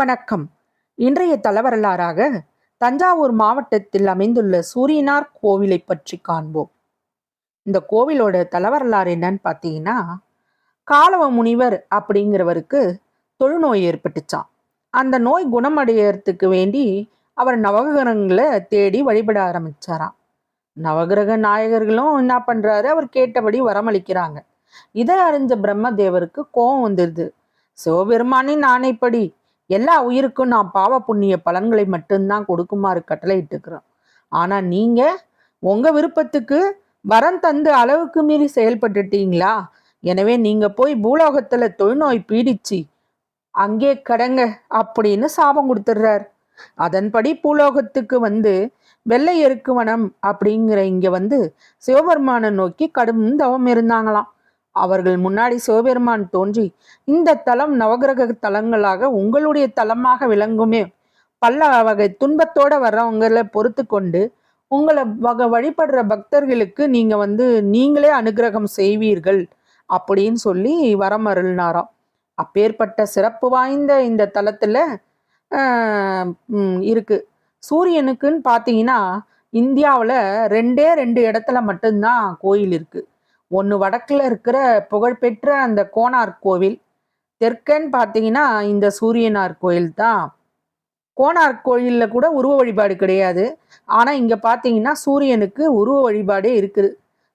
வணக்கம். இன்றைய தலவரலாறாக தஞ்சாவூர் மாவட்டத்தில் அமைந்துள்ள சூரியனார் கோவிலை பற்றி காண்போம். இந்த கோவிலோட தலவரலாறு என்னன்னு பார்த்தீங்கன்னா காலவ முனிவர் அப்படிங்கிறவருக்கு தொழுநோய் ஏற்பட்டுச்சான் அந்த நோய் குணமடையறதுக்கு வேண்டி அவர் நவகிரகங்களை தேடி வழிபட ஆரம்பிச்சாராம். நவகிரக நாயகர்களும் என்ன பண்றாரு? அவர் கேட்டபடி வரமளிக்கிறாங்க. இதை அறிஞ்ச பிரம்மதேவருக்கு கோபம் வந்துடுது சிவபெருமானின் ஆணைப்படி எல்லா உயிருக்கும் நான் பாவ புண்ணிய பலன்களை மட்டும்தான் கொடுக்குமாறு கட்டளையிட்டுக்கிறோம் ஆனா நீங்க உங்க விருப்பத்துக்கு வரம் தந்து அளவுக்கு மீறி செயல்பட்டுட்டீங்களா? எனவே நீங்க போய் பூலோகத்துல தொழுநோய் பீடிச்சு அங்கே கடங்க அப்படின்னு சாபம் கொடுத்துடுறார். அதன்படி பூலோகத்துக்கு வந்து வெள்ளை எருக்கு வனம் அப்படிங்கிற இங்க வந்து சிவபெருமானை நோக்கி கடும் தவம் இருந்தாங்களாம். அவர்கள் முன்னாடி சிவபெருமான் தோன்றி இந்த தலம் நவகிரக தலங்களாக உங்களுடைய தலமாக விளங்குமே. பல வகை துன்பத்தோட வர்றவங்களை பொறுத்து கொண்டு உங்களை வகை வழிபடுற பக்தர்களுக்கு நீங்க வந்து நீங்களே அனுகிரகம் செய்வீர்கள் அப்படின்னு சொல்லி வரம் அருளினாராம் அப்பேற்பட்ட சிறப்பு வாய்ந்த இந்த தலத்துல இருக்கு. சூரியனுக்குன்னு பார்த்தீங்கன்னா இந்தியாவில் ரெண்டே ரெண்டு இடத்துல மட்டும்தான் கோயில் இருக்குது ஒன்று வடக்கில் இருக்கிற புகழ்பெற்ற அந்த கோனார் கோவில். தெற்கன்னு பார்த்தீங்கன்னா இந்த சூரியனார் கோயில் தான். கோனார் கோயிலில் கூட உருவ வழிபாடு கிடையாது. ஆனால் இங்கே பார்த்தீங்கன்னா சூரியனுக்கு உருவ வழிபாடே இருக்குது.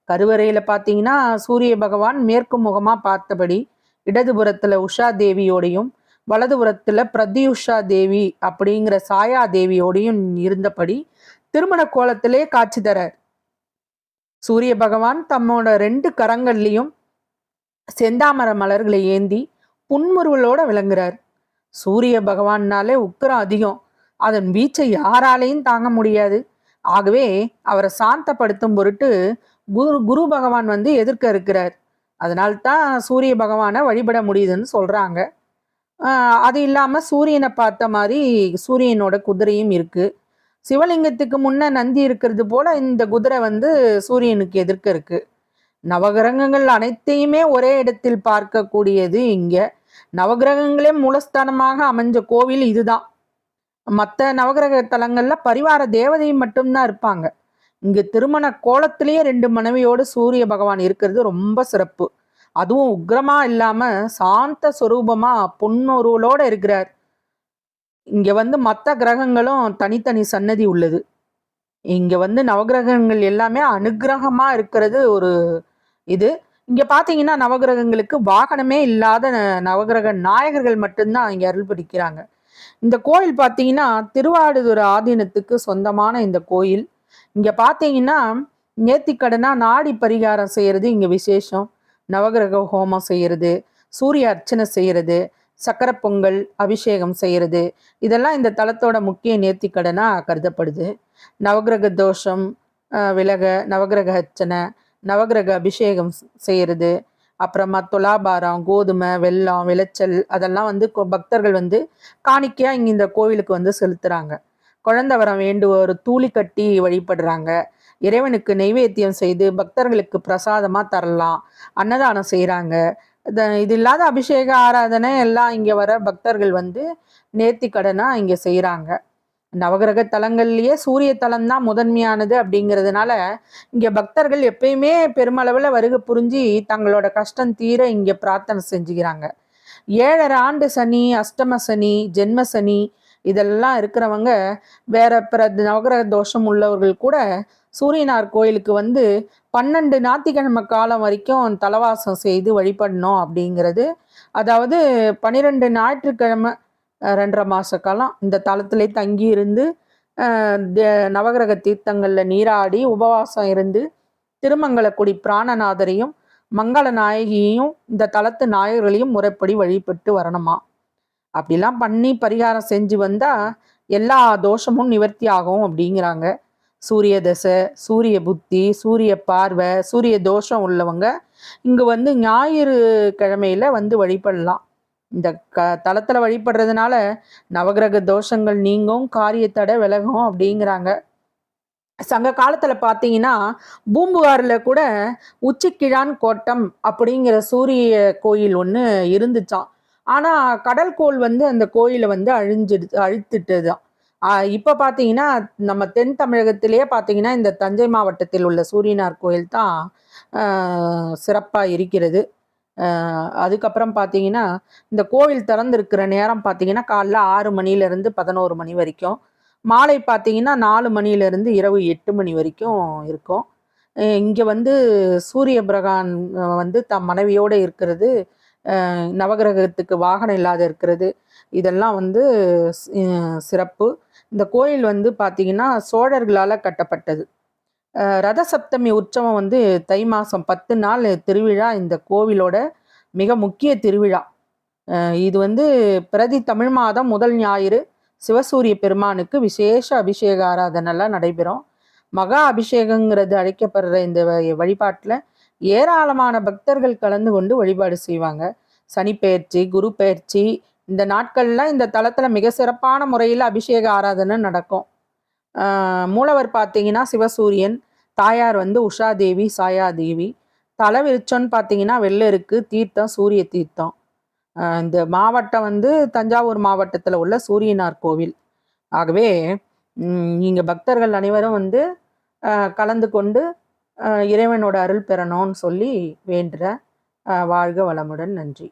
கருவறையில் பார்த்தீங்கன்னா சூரிய பகவான் மேற்கு முகமாக பார்த்தபடி இடதுபுறத்தில் உஷா தேவியோடையும் வலதுபுறத்தில் பிரத்யுஷா தேவி அப்படிங்கிற சாயா தேவியோடையும் இருந்தபடி திருமண கோலத்திலே காட்சி தரார். சூரிய பகவான் தம்மோட ரெண்டு கரங்கள்லையும் செந்தாமர மலர்களை ஏந்தி புன்முறுவலோட விளங்குறார். சூரிய பகவான்னாலே உக்கிரம் அதிகம். அதன் வீச்சை யாராலையும் தாங்க முடியாது. ஆகவே அவரை சாந்தப்படுத்தும் பொருட்டு குரு குரு பகவான் வந்து எதிர்க்க இருக்கிறார். அதனால்தான் சூரிய பகவானை வழிபட முடியுதுன்னு சொல்றாங்க. அது இல்லாம சூரியனை பார்த்த மாதிரி சூரியனோட குதிரையும் இருக்குது சிவலிங்கத்துக்கு முன்ன நந்தி இருக்கிறது போல இந்த குதிரை வந்து சூரியனுக்கு எதிர்க்க இருக்கு. நவகிரகங்கள் அனைத்தையுமே ஒரே இடத்தில் பார்க்கக்கூடியது இங்க. நவகிரகங்களே மூலஸ்தானமாக அமைஞ்ச கோவில் இதுதான். மற்ற நவகிரக தலங்கள்ல பரிவார தேவதை மட்டும்தான் இருப்பாங்க. இங்க திருமண கோலத்திலேயே ரெண்டு மனைவியோடு சூரிய பகவான் இருக்கிறது ரொம்ப சிறப்பு. அதுவும் உக்ரமா இல்லாம சாந்த சொரூபமா பொன்னுருவலோட இருக்கிறார். இங்கே வந்து மற்ற கிரகங்களும் தனித்தனி சன்னதி உள்ளது. இங்கே வந்து நவகிரகங்கள் எல்லாமே அனுகிரகமாக இருக்கிறது ஒரு இது. இங்கே பார்த்தீங்கன்னா நவகிரகங்களுக்கு வாகனமே இல்லாத ந- நவகிரக நாயகர்கள் மட்டும்தான் இங்கே அருள் பிடிக்கிறாங்க இந்த கோயில் பார்த்தீங்கன்னா திருவாடுதுறை ஆதீனத்துக்கு சொந்தமான இந்த கோயில். இங்கே பார்த்தீங்கன்னா நேர்த்திக்கடனாக நாடி பரிகாரம் செய்யறது இங்கே விசேஷம். நவகிரக ஹோமம் செய்யறது சூரிய அர்ச்சனை செய்கிறது சக்கரை பொங்கல் அபிஷேகம் செய்யறது. இதெல்லாம் இந்த தலத்தோட முக்கிய நேர்த்திக்கடனா கருதப்படுது. நவகிரக தோஷம் விலக நவகிரக அர்ச்சனை நவகிரக அபிஷேகம் செய்கிறது செய்யறது. அப்புறமா துலாபாரம் கோதுமை வெல்லம் விளைச்சல் அதெல்லாம் வந்து பக்தர்கள் வந்து காணிக்கையா இங்க இந்த கோவிலுக்கு வந்து செலுத்துறாங்க. குழந்தை வரம் வேண்டுவோர் தூளி கட்டி வழிபடுறாங்க. இறைவனுக்கு நெய்வேத்தியம் செய்து பக்தர்களுக்கு பிரசாதமா தரலாம். அன்னதானம் செய்கிறாங்க இது இல்லாத அபிஷேக ஆராதனை எல்லாம் இங்கே வர பக்தர்கள் வந்து நேர்த்தி கடனாக இங்கே செய்கிறாங்க நவகிரக தலங்கள்லேயே சூரிய தலம் தான் முதன்மையானது அப்படிங்கிறதுனால இங்கே பக்தர்கள் எப்பயுமே பெருமளவில் வருகை புரிஞ்சு தங்களோட கஷ்டம் தீர இங்கே பிரார்த்தனை செஞ்சுக்கிறாங்க. ஏழரை ஆண்டு சனி அஷ்டம சனி ஜென்ம சனி இதெல்லாம் இருக்கிறவங்க வேற பிற நவகிரக தோஷம் உள்ளவர்கள் கூட சூரியனார் கோயிலுக்கு வந்து பன்னெண்டு ஞாத்திக்கிழமை காலம் வரைக்கும் தலவாசம் செய்து வழிபடணும் அப்படிங்கிறது. அதாவது பன்னிரெண்டு ஞாயிற்றுக்கிழமை ரெண்டரை மாத காலம் இந்த தலத்திலே தங்கி இருந்து நவகிரக தீர்த்தங்களில் நீராடி உபவாசம் இருந்து திருமங்கலக்குடி பிராணநாதரையும் மங்கள நாயகியையும் இந்த தளத்து நாயகர்களையும் முறைப்படி வழிபட்டு வரணுமா? அப்படிலாம் பண்ணி பரிகாரம் செஞ்சு வந்தா எல்லா தோஷமும் நிவர்த்தி ஆகும் அப்படிங்கிறாங்க. சூரிய தசை சூரிய புத்தி சூரிய பார்வை சூரிய தோஷம் உள்ளவங்க இங்க வந்து ஞாயிறு கிழமையில வந்து வழிபடலாம். இந்த க தளத்தில் வழிபடுறதுனால நவகிரக தோஷங்கள் நீங்கும் காரியத்தடை விலகும் அப்படிங்கிறாங்க. சங்க காலத்துல பாத்தீங்கன்னா பூம்புகாரில் கூட உச்சிக்கிழான் கோட்டம் அப்படிங்கிற சூரிய கோயில் ஒன்று இருந்துச்சாம். ஆனால் கடல்கோள் வந்து அந்த கோயிலை வந்து அழிஞ்சிடு அழித்துட்டு தான் இப்போ பார்த்தீங்கன்னா நம்ம தென் தமிழகத்திலேயே பார்த்தீங்கன்னா இந்த தஞ்சை மாவட்டத்தில் உள்ள சூரியனார் கோயில் தான் சிறப்பாக இருக்கிறது. அதுக்கப்புறம் பார்த்தீங்கன்னா இந்த கோயில் திறந்திருக்கிற நேரம் பார்த்தீங்கன்னா காலைல ஆறு மணிலேருந்து பதினோரு மணி வரைக்கும். மாலை பார்த்தீங்கன்னா நாலு மணிலேருந்து இரவு எட்டு மணி வரைக்கும் இருக்கும். இங்கே வந்து சூரிய பிரகான் வந்து தம் மனைவியோடு இருக்கிறது. நவகிரகத்துக்கு வாகனம் இல்லாத இருக்கிறது. இதெல்லாம் வந்து சிறப்பு. இந்த கோயில் வந்து பார்த்தீங்கன்னா சோழர்களால் கட்டப்பட்டது. ரத சப்தமி உற்சவம் வந்து தை மாதம் பத்து நாள் திருவிழா இந்த கோவிலோட மிக முக்கிய திருவிழா. இது வந்து பிரதி தமிழ் மாதம் முதல் ஞாயிறு சிவசூரிய பெருமானுக்கு விசேஷ அபிஷேக ஆராதனைலாம் நடைபெறும். மகா அபிஷேகங்கிறது அழைக்கப்படுற இந்த வழிபாட்டில் ஏராளமான பக்தர்கள் கலந்து கொண்டு வழிபாடு செய்வாங்க. சனிப்பெயர்ச்சி குரு பெயர்ச்சி இந்த நாட்கள்லாம் இந்த தலத்தில் மிக சிறப்பான முறையில் அபிஷேக ஆராதனை நடக்கும். மூலவர் பார்த்தீங்கன்னா சிவசூரியன் தாயார் வந்து உஷாதேவி சாயாதேவி. தலை விரிச்சோன்னு பார்த்தீங்கன்னா வெள்ளருக்கு தீர்த்தம் சூரிய தீர்த்தம். இந்த மாவட்டம் வந்து தஞ்சாவூர் மாவட்டத்தில் உள்ள சூரியனார் கோவில். ஆகவே இங்கே பக்தர்கள் அனைவரும் வந்து கலந்து கொண்டு இறைவனோட அருள் பெறணும்னு சொல்லி வேண்டுற வாழ்க வளமுடன். நன்றி.